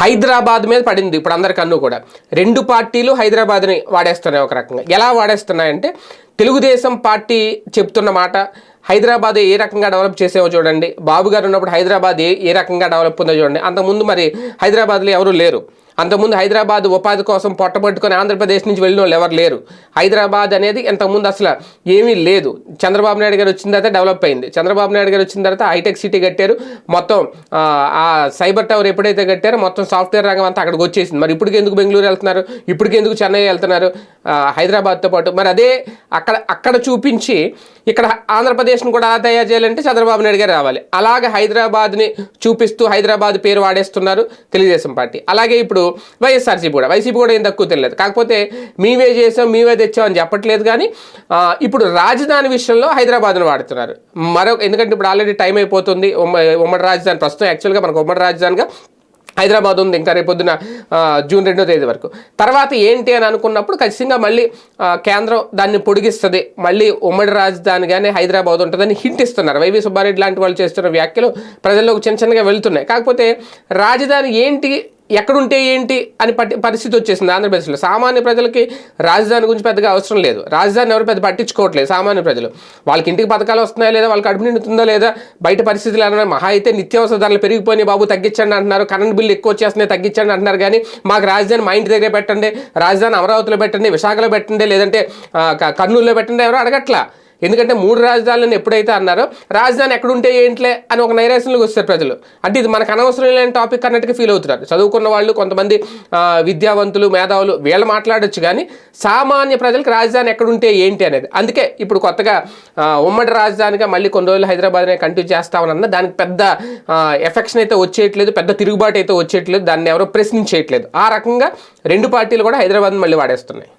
హైదరాబాద్ మీద పడింది ఇప్పుడు అందరికన్ను కూడా. రెండు పార్టీలు హైదరాబాద్ని వాడేస్తున్నాయి ఒక రకంగా. ఎలా వాడేస్తున్నాయంటే తెలుగుదేశం పార్టీ చెప్తున్న మాట హైదరాబాద్ ఏ రకంగా డెవలప్ చేసేవో చూడండి. బాబు గారు ఉన్నప్పుడు హైదరాబాద్ ఏ ఏ రకంగా డెవలప్ ఉందో చూడండి. అంతకుముందు మరి హైదరాబాద్లో ఎవరు లేరు. అంతకుముందు హైదరాబాద్ ఉపాధి కోసం పొట్టబట్టుకొని ఆంధ్రప్రదేశ్ నుంచి వెళ్ళిన వాళ్ళు ఎవరు లేరు. హైదరాబాద్ అనేది ఇంతకుముందు అసలు ఏమీ లేదు. చంద్రబాబు నాయుడు గారు వచ్చిన తర్వాత డెవలప్ అయింది. చంద్రబాబు నాయుడు గారు వచ్చిన తర్వాత హైటెక్ సిటీ కట్టారు. మొత్తం ఆ, సైబర్ టవర్ ఎప్పుడైతే కట్టారో మొత్తం సాఫ్ట్వేర్ రంగం అంతా అక్కడికి వచ్చేసింది. మరి ఇప్పటికి ఎందుకు బెంగళూరు వెళ్తున్నారు? ఇప్పటికి ఎందుకు చెన్నై వెళ్తున్నారు? హైదరాబాద్తో పాటు. మరి అదే అక్కడ అక్కడ చూపించి ఇక్కడ ఆంధ్రప్రదేశ్ను కూడా అలా తయారు చేయాలంటే చంద్రబాబు నాయుడు గారు రావాలి. అలాగే హైదరాబాద్ని చూపిస్తూ హైదరాబాద్ పేరు వాడేస్తున్నారు తెలుగుదేశం పార్టీ. అలాగే ఇప్పుడు వైఎస్ఆర్సీపీ కూడా. వైసీపీ కూడా ఏం తక్కువ తెలియదు కాకపోతే మీవే చేసాం మీవే తెచ్చాం అని చెప్పట్లేదు కానీ ఇప్పుడు రాజధాని విషయంలో హైదరాబాద్ను వాడుతున్నారు. మరొక ఎందుకంటే ఇప్పుడు ఆల్రెడీ టైం అయిపోతుంది. ఉమ్మడి రాజధాని ప్రస్తుతం యాక్చువల్గా మనకు ఉమ్మడి రాజధానిగా హైదరాబాద్ ఉంది ఇంకా రేపు పొద్దున జూన్ రెండో తేదీ వరకు. తర్వాత ఏంటి అని అనుకున్నప్పుడు ఖచ్చితంగా మళ్ళీ కేంద్రం దాన్ని పొడిగిస్తుంది. మళ్ళీ ఉమ్మడి రాజధానిగానే హైదరాబాద్ ఉంటుందని హింట్ ఇస్తున్నారు. వైవి సుబ్బారెడ్డి లాంటి వాళ్ళు చేస్తున్న వ్యాఖ్యలు ప్రజల్లోకి చిన్న చిన్నగా వెళ్తున్నాయి. కాకపోతే రాజధాని ఏంటి ఎక్కడుంటే ఏంటి అని పట్టి పరిస్థితి వచ్చేసింది ఆంధ్రప్రదేశ్లో. సామాన్య ప్రజలకి రాజధాని గురించి పెద్దగా అవసరం లేదు. రాజధాని ఎవరు పెద్ద పట్టించుకోవట్లేదు సామాన్య ప్రజలు. వాళ్ళకి ఇంటికి పథకాలు వస్తున్నాయా లేదా? వాళ్ళకి అడుపు నిండుతుందా లేదా? బయట పరిస్థితులు ఏమైనా మహా అయితే నిత్యావసర ధరలు పెరిగిపోయినాయి బాబు తగ్గించండి అంటున్నారు. కరెంట్ బిల్లు ఎక్కువ వచ్చేస్తున్నాయి తగ్గించండి అంటున్నారు. కానీ మాకు రాజధాని మా ఇంటి దగ్గర పెట్టండి రాజధాని అమరావతిలో పెట్టండి విశాఖలో పెట్టండి లేదంటే కర్నూలులో పెట్టండి ఎవరు అడగట్లా? ఎందుకంటే మూడు రాజధానులను ఎప్పుడైతే అన్నారో రాజధాని ఎక్కడుంటే ఏంట్లే అని ఒక నైరాశ్యంలోకి వస్తారు ప్రజలు. అంటే ఇది మనకు అనవసరం లేని టాపిక్ అన్నట్టుగా ఫీల్ అవుతున్నారు. చదువుకున్న వాళ్ళు కొంతమంది విద్యావంతులు మేధావులు వీళ్ళు మాట్లాడొచ్చు కానీ సామాన్య ప్రజలకు రాజధాని ఎక్కడుంటే ఏంటి అనేది. అందుకే ఇప్పుడు కొత్తగా ఉమ్మడి రాజధానిగా మళ్ళీ కొన్ని రోజులు హైదరాబాద్నే కంటిన్యూ చేస్తామన్న దానికి పెద్ద ఎఫెక్షన్ అయితే వచ్చేయట్లేదు పెద్ద తిరుగుబాటు అయితే వచ్చేయట్లేదు దాన్ని ఎవరో ప్రశ్నించేయట్లేదు. ఆ రకంగా రెండు పార్టీలు కూడా హైదరాబాద్ మళ్ళీ వాడేస్తున్నాయి.